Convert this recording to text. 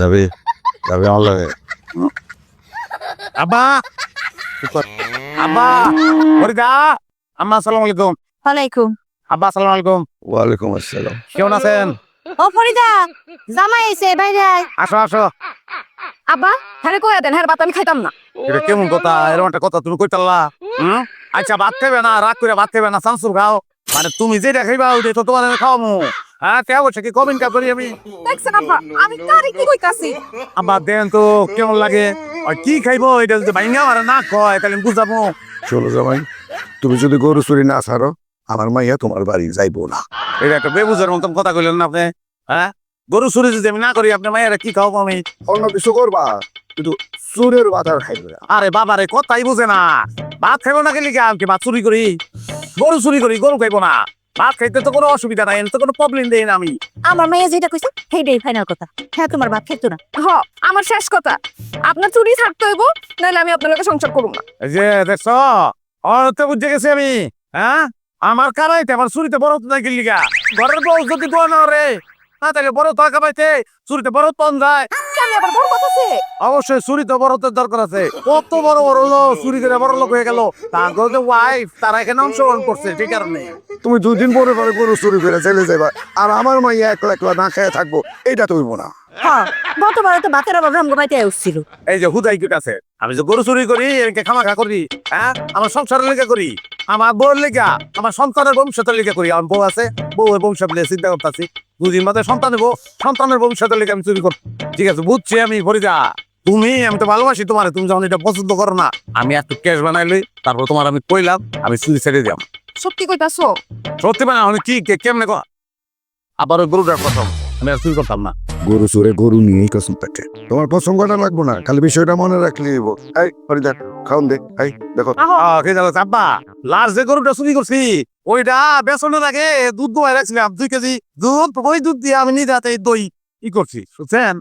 যাবি যাবি আমার লাগে। আব্বা! আব্বা! ফরিদা আম্মা আসসালামু আলাইকুম। ওয়ালাইকুম। আব্বা আসসালামু আলাইকুম। ওয়ালাইকুম আসসালাম। কেমন আছেন? ও ফরিদা জামাই এসে বাইরে। আসো আসো। আব্বা হ্যাঁ কইয়া দেন হ্যাঁ ভাত আমি খাইতাম না। এটা কেমন কথা? এরকম একটা কথা তুমি কইতাল্লা হুম? আচ্ছা ভাত খাইবে না রাগ করে ভাত খাইবে না। সানসুর খাও। মানে তুমি যেটা খাইবা ওইটাই তো তোমার খাওয়ামু। হ্যাঁ তে অবশ্য কি কমিন করি আমি? দেখছেন কি কইতাছি? আব্বা দেন তো কেমন লাগে? আর কি খাইবো? এটা যদি ভাইঙ্গা মারা না কয় তাহলে আমি বুঝাবো। শোনো জামাই তুমি যদি গরু চুরি না ছাড়ো আমার মাইয়া তোমার বাড়ি যাইবো না। এটা একটা বেবুজের মতন কথা কইলেন না আপনি হ্যাঁ? গরু চুরি যদি আমি না করি আপনি মায়েরা কি খাওয়াবো আমি? অন্য কিছু করবা কিন্তু চুরের বাজার খাইবে আরে বাবা রে কথাই বুঝে না। ভাত খাইবো না গেলি আমি কি ভাত চুরি করি? গরু চুরি করি গরু খাইবো না। ভাত খাইতে তো কোনো অসুবিধা নাই তো কোনো প্রবলেম দেই না আমি। আমার মেয়ে যেটা কইছে সেইটাই ফাইনাল কথা। হ্যাঁ তোমার ভাত খাইতো না? হ আমার শেষ কথা। আপনার চুরি থাকতে হইব নাহলে আমি আপনার লগে সংসার করুম না। এই যে দেখছ? অর্থ বুঝে গেছি আমি হ্যাঁ? আমার কারাইতে আমার চুরিতে বড় তো ঘরের বউ যদি দোয়া না রে না তাহলে বড় টাকা পাইতে চুরিতে বড় পন যায়। আবার বড় কথা আছে? অবশ্যই চুরিতে বড়তের দরকার আছে। কত বড় বড় লোক চুরি করে বড় লোক হয়ে গেল। যে ওয়াইফ তারা এখানে অংশগ্রহণ করছে ঠিক কারণে তুমি দুই দিন পরে পরে গরু চুরি করে চলে যাবা আর আমার মাইয়া একলা একলা না খেয়ে থাকব এইটা তুইব না। হ্যাঁ গতবার তো অভাবে বাইতে উঠছিল এই যে হুদাই কিট আছে আমি যে গরু চুরি করি একে খামা খা করি হ্যাঁ? আমার সংসারের লেগে করি আমার বউর লেগা আমার সন্তানের ভবিষ্যতের লেগে করি। আমার বউ আছে বউয়ের ভবিষ্যৎ নিয়ে চিন্তা করতেছি। দুদিন বাদে সন্তান নেব সন্তানের ভবিষ্যতের লেগে আমি চুরি করি ঠিক আছে বুঝছি আমি ফরিদা তুমি আমি তো ভালোবাসি তোমার তুমি যখন এটা পছন্দ করো না আমি একটু ক্যাশ বানাইলি তারপর তোমার আমি কইলাম আমি চুরি ছেড়ে দিলাম। সত্যি কইতাছো? সত্যি মানে আমি কি কে- কেমনে কো আবার ওই গরুটার কথা। আমি আর চুরি করতাম না। গরু চুরে গরু নিয়েই কসম পেটে তোমার প্রসঙ্গটা লাগবো না খালি বিষয়টা মনে রাখলে হইব। এই ফরিদা খাওন দে এই দেখো। আহ, কে জানো আব্বা লাস্ট যে গরুটা চুরি করছি ওইটা বেসনের আগে দুধ দোয়াই রাখছিলাম, দুই কেজি দুধ, ওই দুধ দিয়ে আমি নিজে হাতে দই ই করছি বুঝছেন